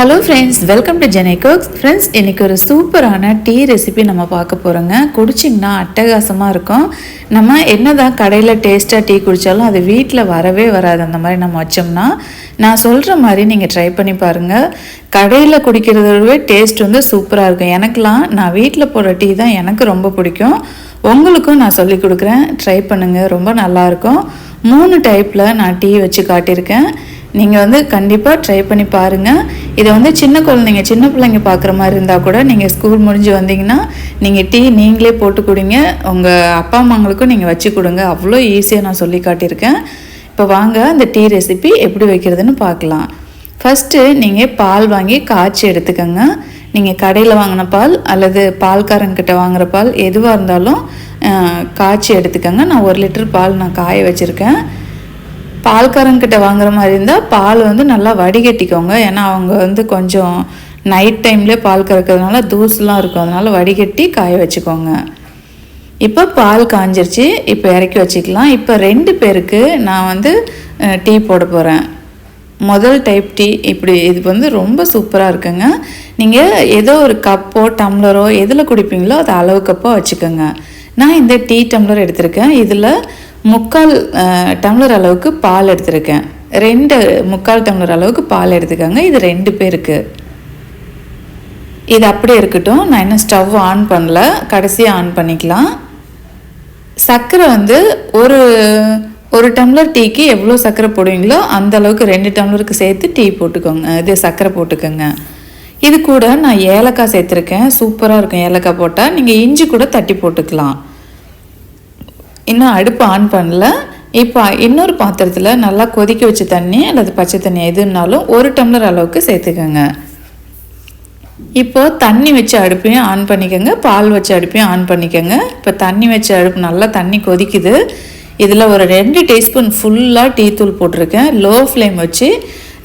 Hello friends welcome to ஜெனை cooks friends இன்றைக்கி ஒரு சூப்பரான டீ ரெசிபி நம்ம பார்க்க போகிறோங்க குடிச்சிங்கன்னா அட்டகாசமாக இருக்கும். நம்ம என்ன தான் கடையில் டேஸ்ட்டாக டீ குடித்தாலும் அது வீட்டில் வரவே வராது. அந்த மாதிரி நம்ம வச்சோம்னா நான் சொல்கிற மாதிரி நீங்கள் ட்ரை பண்ணி பாருங்கள் கடையில் குடிக்கிறதோடவே டேஸ்ட் வந்து சூப்பராக இருக்கும். எனக்கெலாம் நான் வீட்டில் போடுற டீ தான் எனக்கு ரொம்ப பிடிக்கும். உங்களுக்கும் நான் சொல்லி கொடுக்குறேன். ட்ரை பண்ணுங்கள் ரொம்ப நல்லாயிருக்கும் மூணு டைப்பில் நான் டீ வச்சு காட்டியிருக்கேன். நீங்கள் வந்து கண்டிப்பாக ட்ரை பண்ணி பாருங்கள் இதை வந்து சின்ன குழந்தைங்க சின்ன பிள்ளைங்க பார்க்குற மாதிரி இருந்தால் கூட நீங்கள் ஸ்கூல் முடிஞ்சு வந்தீங்கன்னா நீங்கள் டீ நீங்களே போட்டு கொடுங்க. உங்கள் அப்பா அம்மாங்களுக்கும் நீங்கள் வச்சு கொடுங்க. அவ்வளோ ஈஸியாக நான் சொல்லி காட்டியிருக்கேன். இப்போ வாங்க அந்த டீ ரெசிபி எப்படி வைக்கிறதுன்னு பார்க்கலாம். ஃபஸ்ட்டு நீங்கள் பால் வாங்கி காய்ச்சி எடுத்துக்கோங்க. நீங்கள் கடையில் வாங்கின பால் அல்லது பால்காரங்கிட்ட வாங்குகிற பால் எதுவாக இருந்தாலும் காய்ச்சி எடுத்துக்கோங்க. நான் ஒரு லிட்டர் பால் நான் காய வச்சுருக்கேன். பால்காரங்கிட்ட வாங்குற மாதிரி இருந்தால் பால் வந்து நல்லா வடிகட்டிக்கோங்க. ஏன்னா அவங்க வந்து கொஞ்சம் நைட் டைம்லேயே பால் கறக்கிறதுனால தூசுலாம் இருக்கும். அதனால் வடிகட்டி காய வச்சுக்கோங்க. இப்போ பால் காஞ்சிருச்சு. இப்போ இறக்கி வச்சுக்கலாம். இப்போ ரெண்டு பேருக்கு நான் வந்து டீ போட போகிறேன் முதல் டைப் டீ இப்படி இது வந்து ரொம்ப சூப்பராக இருக்குங்க. நீங்கள் ஏதோ ஒரு கப்போ டம்ளரோ எதில் குடிப்பீங்களோ அது அளவு கப்போ வச்சுக்கோங்க. நான் இந்த டீ டம்ளர் எடுத்திருக்கேன். இதில் முக்கால் டம்ளர் அளவுக்கு பால் எடுத்திருக்கேன். ரெண்டு முக்கால் டம்ளர் அளவுக்கு பால் எடுத்துக்கோங்க. இது ரெண்டு பேருக்கு. இது அப்படியே இருக்கட்டும். நான் இன்னும் ஸ்டவ் ஆன் பண்ணல. கடைசியாக ஆன் பண்ணிக்கலாம். சர்க்கரை வந்து ஒரு ஒரு டம்ளர் டீக்கு எவ்வளோ சர்க்கரை போடுவீங்களோ அந்த அளவுக்கு ரெண்டு டம்ளருக்கு சேர்த்து டீ போட்டுக்கோங்க. இது சர்க்கரை போட்டுக்கோங்க. இது கூட நான் ஏலக்காய் சேர்த்துருக்கேன். சூப்பராக இருக்கும் ஏலக்காய் போட்டால் நீங்கள் இஞ்சி கூட தட்டி போட்டுக்கலாம். இன்னும் அடுப்பு ஆன் பண்ணல. இப்போ இன்னொரு பாத்திரத்தில் நல்லா கொதிக்க வச்ச தண்ணி அல்லது பச்சை தண்ணி எதுனாலும் ஒரு டம்ளர் அளவுக்கு சேர்த்துக்கோங்க. இப்போ தண்ணி வச்ச அடுப்பையும் ஆன் பண்ணிக்கோங்க. பால் வச்ச அடுப்பையும் ஆன் பண்ணிக்கோங்க. இப்போ தண்ணி வச்ச அடுப்பு நல்லா தண்ணி கொதிக்குது. இதில் ஒரு ரெண்டு டீஸ்பூன் ஃபுல்லாக டீ தூள் போட்டிருக்கேன். லோ ஃப்ளேம் வச்சு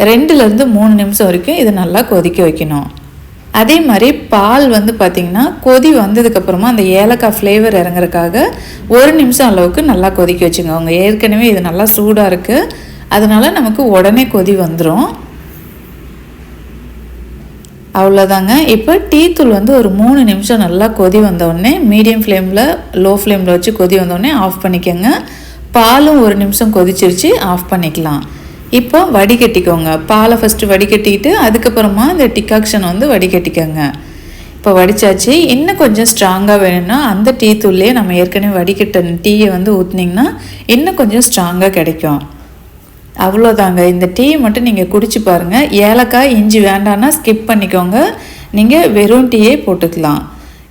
ரெண்டுலேருந்து மூணு நிமிஷம் வரைக்கும் இதை நல்லா கொதிக்க வைக்கணும். அதே மாதிரி பால் வந்து பார்த்திங்கன்னா கொதி வந்ததுக்கப்புறமா அந்த ஏலக்காய் ஃப்ளேவர் இறங்குறதுக்காக ஒரு நிமிஷம் அளவுக்கு நல்லா கொதிக்க வச்சுங்க. அவங்க ஏற்கனவே இது நல்லா சூடாக இருக்குது அதனால் நமக்கு உடனே கொதி வந்துடும் அவ்வளோதாங்க இப்போ டீத்தூள் வந்து ஒரு மூணு நிமிஷம் நல்லா கொதி வந்தோடனே மீடியம் ஃப்ளேமில் லோ ஃப்ளேமில் வச்சு கொதி வந்தோடனே ஆஃப் பண்ணிக்கோங்க. பாலும் ஒரு நிமிஷம் கொதிச்சிருச்சு ஆஃப் பண்ணிக்கலாம். இப்போ வடிகட்டிக்கோங்க. பாலை ஃபஸ்ட்டு வடிகட்டிக்கிட்டு அதுக்கப்புறமா இந்த டிகாக்ஷன் வந்து வடிகட்டிக்கோங்க. இப்போ வடிச்சாச்சு. இன்னும் கொஞ்சம் ஸ்ட்ராங்காக வேணும்னா அந்த டீ தூள்லேயே நம்ம ஏற்கனவே வடிகட்ட டீயை வந்து ஊற்றுனீங்கன்னா இன்னும் கொஞ்சம் ஸ்ட்ராங்காக கிடைக்கும். அவ்வளோதாங்க. இந்த டீயை மட்டும் நீங்கள் குடிச்சு பாருங்கள் ஏலக்காய் இஞ்சி வேண்டான்னா ஸ்கிப் பண்ணிக்கோங்க. நீங்கள் வெறும் டீயே போட்டுக்கலாம்.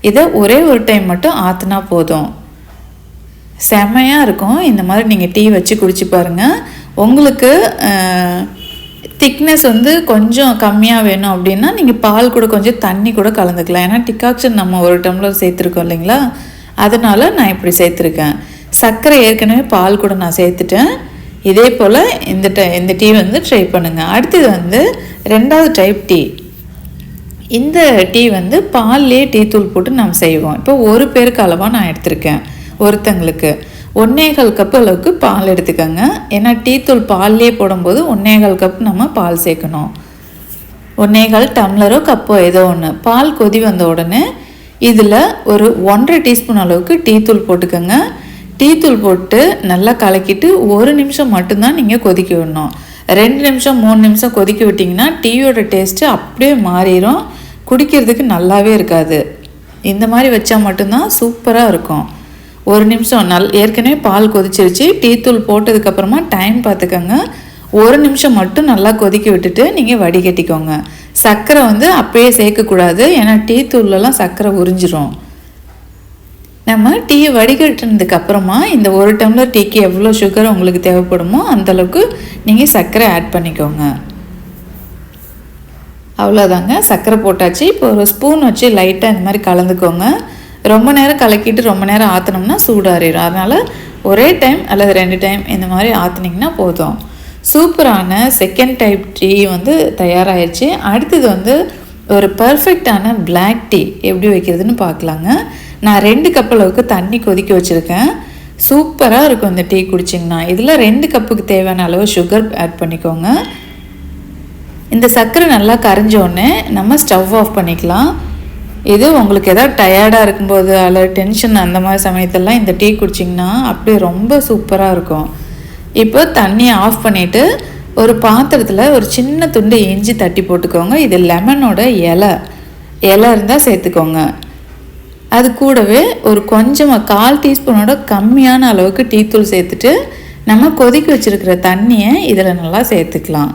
இதை ஒரே ஒரு டைம் மட்டும் ஆற்றுனா போதும். செமையாக இருக்கும். இந்த மாதிரி நீங்கள் டீ வச்சு குடிச்சு பாருங்கள் உங்களுக்கு திக்னஸ் வந்து கொஞ்சம் கம்மியாக வேணும் அப்படின்னா நீங்கள் பால் கூட கொஞ்சம் தண்ணி கூட கலந்துக்கலாம். ஏன்னா டிகாக்ஷன் நம்ம ஒரு டம்ளர் சேர்த்துருக்கோம் இல்லைங்களா? அதனால் நான் இப்படி சேர்த்துருக்கேன். சர்க்கரை ஏற்கனவே பால் கூட நான் சேர்த்துட்டேன். இதே போல் இந்த ட இந்த டீ வந்து ட்ரை பண்ணுங்கள் அடுத்தது வந்து ரெண்டாவது டைப் டீ. இந்த டீ வந்து பால்லேயே டீ தூள் போட்டு நம்ம செய்வோம். இப்போ ஒரு பேருக்கு அளவாக நான் எடுத்திருக்கேன். ஒருத்தங்களுக்கு. ஒன்னேகால் கப் அளவுக்கு பால் எடுத்துக்கோங்க. ஏன்னா டீத்தூள் தூள் பால்லே போடும்போது ஒன்னேகால் கப் நம்ம பால் சேர்க்கணும். ஒன்னேகால் டம்ளரோ கப்போ ஏதோ ஒன்று பால் கொதி வந்த உடனே இதில் ஒரு ஒன்றரை டீஸ்பூன் அளவுக்கு டீத்தூள் போட்டுக்கோங்க. டீத்தூள் போட்டு நல்லா கலக்கிட்டு ஒரு நிமிஷம் மட்டும்தான் நீங்கள் கொதிக்க விடணும். ரெண்டு நிமிஷம் மூணு நிமிஷம் கொதிக்க விட்டிங்கன்னா டீயோட டேஸ்ட்டு அப்படியே மாறிடும் குடிக்கிறதுக்கு நல்லாவே இருக்காது. இந்த மாதிரி வச்சா மட்டும்தான் சூப்பராக இருக்கும். ஒரு நிமிஷம் நல் ஏற்கனவே பால் கொதிச்சிருச்சு. டீ தூள் போட்டதுக்கப்புறமா டைம் பார்த்துக்கோங்க ஒரு நிமிஷம் மட்டும் நல்லா கொதிக்க விட்டுட்டு நீங்கள் வடிகட்டிக்கோங்க சர்க்கரை வந்து அப்பயே சேர்க்கக்கூடாது. ஏன்னா டீ தூள்லலாம் சர்க்கரை உறிஞ்சிரும். நம்ம டீ வடிகட்டினதுக்கு அப்புறமா இந்த ஒரு டம்ளர் டீக்கு எவ்வளோ சுகர் உங்களுக்கு தேவைப்படுமோ அந்தளவுக்கு நீங்கள் சர்க்கரை ஆட் பண்ணிக்கோங்க. அவ்வளோதாங்க. சர்க்கரை போட்டாச்சு. இப்போ ஒரு ஸ்பூன் வச்சு லைட்டாக இந்த மாதிரி கலந்துக்கோங்க. ரொம்ப நேரம் கலக்கிட்டு ரொம்ப நேரம் ஆற்றினோம்னா சூடாறிடும் அதனால் ஒரே டைம் அல்லது ரெண்டு டைம் இந்த மாதிரி ஆற்றுனீங்கன்னா போதும். சூப்பரான செகண்ட் டைப் டீ வந்து தயாராகிடுச்சு அடுத்தது வந்து ஒரு பர்ஃபெக்டான பிளாக் டீ எப்படி வைக்கிறதுன்னு பார்க்கலாங்க. நான் ரெண்டு கப் அளவுக்கு தண்ணி கொதிக்க வச்சுருக்கேன். சூப்பராக இருக்கும் இந்த டீ குடிச்சிங்கன்னா. இதில் ரெண்டு கப்புக்கு தேவையான அளவு சுகர் ஆட் பண்ணிக்கோங்க. இந்த சர்க்கரை நல்லா கரைஞ்சோடனே நம்ம ஸ்டவ் ஆஃப் பண்ணிக்கலாம். இது உங்களுக்கு எதாவது டயர்டாக இருக்கும்போது அல்லது டென்ஷன் அந்த மாதிரி சமயத்தெல்லாம் இந்த டீ குடிச்சிங்கன்னா அப்படியே ரொம்ப சூப்பராக இருக்கும். இப்போ தண்ணியை ஆஃப் பண்ணிவிட்டு ஒரு பாத்திரத்தில் ஒரு சின்ன துண்டு இஞ்சி தட்டி போட்டுக்கோங்க. இது லெமனோட இலை. இலை இருந்தால் சேர்த்துக்கோங்க. அது கூடவே ஒரு கொஞ்சமாக கால் டீஸ்பூனோட கம்மியான அளவுக்கு டீத்தூள் சேர்த்துட்டு நம்ம கொதிக்க வச்சுருக்கிற தண்ணியை இதில் நல்லா சேர்த்துக்கலாம்.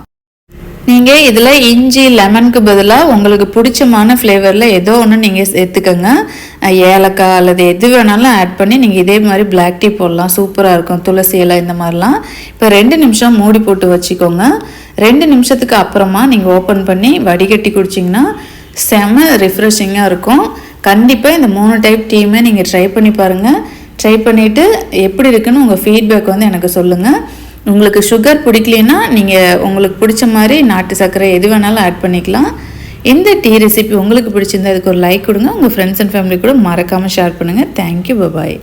நீங்கள் இதில் இஞ்சி லெமனுக்கு பதிலாக உங்களுக்கு பிடிச்சமான ஃப்ளேவரில் ஏதோ ஒன்று நீங்கள் சேர்த்துக்கோங்க ஏலக்காய் அல்லது எது வேணாலும் ஆட் பண்ணி நீங்கள் இதே மாதிரி பிளாக் டீ போடலாம். சூப்பராக இருக்கும். துளசி இலை இந்த மாதிரிலாம். இப்போ ரெண்டு நிமிஷம் மூடி போட்டு வச்சுக்கோங்க. ரெண்டு நிமிஷத்துக்கு அப்புறமா நீங்கள் ஓப்பன் பண்ணி வடிகட்டி குடிச்சிங்கன்னா செம ரிஃப்ரெஷிங்காக இருக்கும். கண்டிப்பாக இந்த மூணு டைப் டீயுமே நீங்கள் ட்ரை பண்ணி பாருங்கள் ட்ரை பண்ணிவிட்டு எப்படி இருக்குன்னு உங்கள் ஃபீட்பேக் வந்து எனக்கு சொல்லுங்கள் உங்களுக்கு சுகர் பிடிக்கலனா நீங்கள் உங்களுக்கு பிடிச்ச மாதிரி நாட்டு சர்க்கரை எது வேணாலும் ஆட் பண்ணிக்கலாம். இந்த டீ ரெசிபி உங்களுக்கு பிடிச்சிருந்தா அதுக்கு ஒரு லைக் கொடுங்க. உங்கள் ஃப்ரெண்ட்ஸ் அண்ட் ஃபேமிலி கூட மறக்காமல் ஷேர் பண்ணுங்கள் தேங்க்யூ பபாய்